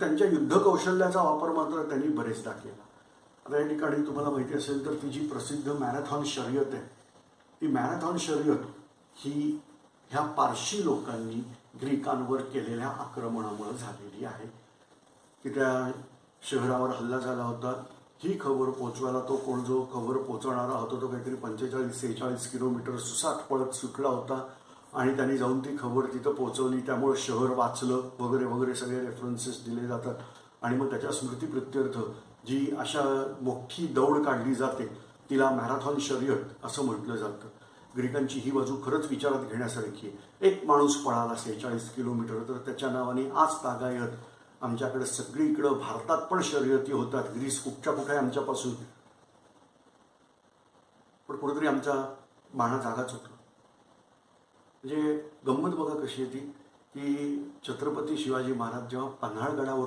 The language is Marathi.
त्यांच्या युद्ध कौशल्याचा वापर मात्र त्यांनी बरेचदा केला. आता या ठिकाणी तुम्हाला माहिती असेल तर ती जी प्रसिद्ध मॅरेथॉन शर्यत आहे ती मॅरेथॉन शर्यत ही ह्या पारशी लोकांनी ग्रीकांवर केलेल्या आक्रमणामुळे झालेली आहे. की त्या शहरावर हल्ला झाला होता. ही खबर पोचवायला तो कोण जो खबर पोचवणारा होता तो काहीतरी पंचेचाळीस सेहेचाळीस किलोमीटर सुसाट पळत सुटला होता. आणि त्यांनी जाऊन ती खबर तिथं पोहोचवली. त्यामुळे शहर वाचलं वगैरे वगैरे सगळे रेफरन्सेस दिले जातात. आणि मग त्याच्या स्मृतीप्रित्यर्थ जी अशा मोठी दौड काढली जाते तिला मॅरेथॉन शर्यत असं म्हटलं जातं. ग्रीकांची ही बाजू खरंच विचारात घेण्यासारखी आहे. एक माणूस पळाला सेहेचाळीस किलोमीटर तर त्याच्या नावाने आज तागायत. आमच्याकडे सगळीकडं भारतात पण शर्यती होतात. ग्रीस कुठच्या कुठे आमच्यापासून? पण कुठेतरी आमचा बाणा जागाच होतो. म्हणजे गंमत बघा कशी होती की छत्रपती शिवाजी महाराज जेव्हा पन्हाळगडावर